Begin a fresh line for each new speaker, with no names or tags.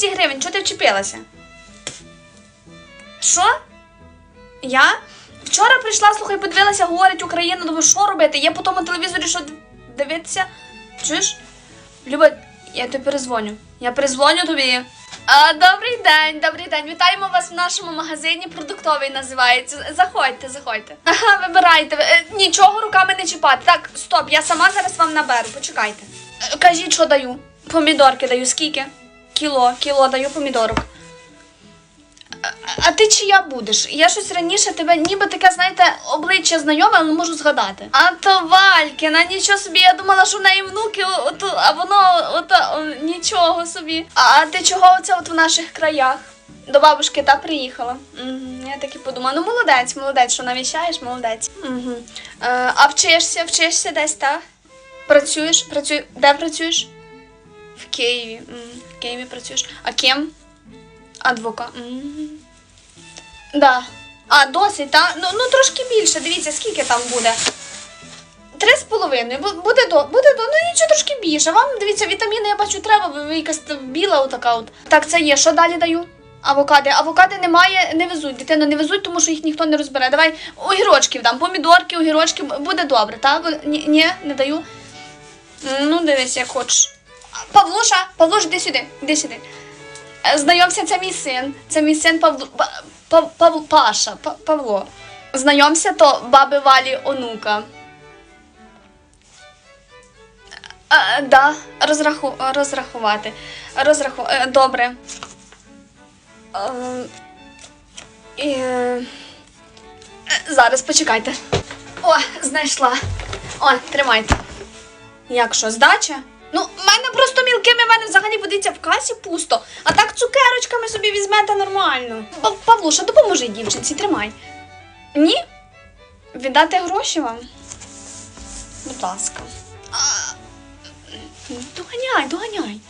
200 гривень, чого ти вчепилася? Що? Я? Вчора прийшла, слухай, подивилася, говорить Україна, думаю, що робити? Є по тому телевізорі, що дивитися. Чуєш? Люба, я тобі перезвоню. Я перезвоню тобі. А, добрий день, добрий день. Вітаємо вас в нашому магазині. Продуктовий називається. Заходьте, заходьте. Ага, вибирайте. Е, Нічого руками не чіпати. Так, стоп, я сама зараз вам наберу. Почекайте. Е, Кажіть, що даю. Помідорки даю. Скільки? Кіло, кіло даю помідорок. А, ти чия будеш? Я щось раніше тебе ніби таке, знаєте, обличчя знайоме, але не можу згадати. А то Валькіна, нічого собі, я думала, що в неї внуки, от, а воно от, нічого собі. А ти чого оце от в наших краях? До бабушки та приїхала. Угу, я так і подумала. Ну, молодець, молодець, що навіщаєш, молодець. Угу. А вчишся, вчишся десь, так? Працюєш? Працюєш? Де працюєш? В Києві. В Києві працюєш. А ким? Адвокат. М. Да. А, досить, так? Ну, ну трошки більше. Дивіться, скільки там буде. Три з половиною. Буде до, буде до, ну нічого трошки більше. Вам дивіться, вітаміни я бачу треба, ви якась біла отака от. Так, це є. Що далі даю? Авокади. Авокади немає, не везуть. Дитина не везуть, тому що їх ніхто не розбере. Давай огірочків дам, помідорки, огірочки, буде добре, так? Ні, ні, не даю. Ну, дивись, як хочеш. Павлуша, Павлуш, іди сюди, іди сюди. Е, Знайомся, це мій син. Це мій син Павло. Пав, Пав, Паша, Павло. Знайомся, то баби Валі онука. Е, да, розраху, розрахувати. Розраху... е, Добре. Е, е, е, зараз почекайте. О, знайшла. О, тримайте. Як що, здача? Ну, в мене просто мілкими, в мене взагалі водиться в касі пусто. А так цукерочками собі візьмете нормально. Па- Павлуша, допоможи дівчинці, тримай. Ні? Віддати гроші вам? Будь ласка. Доганяй, доганяй.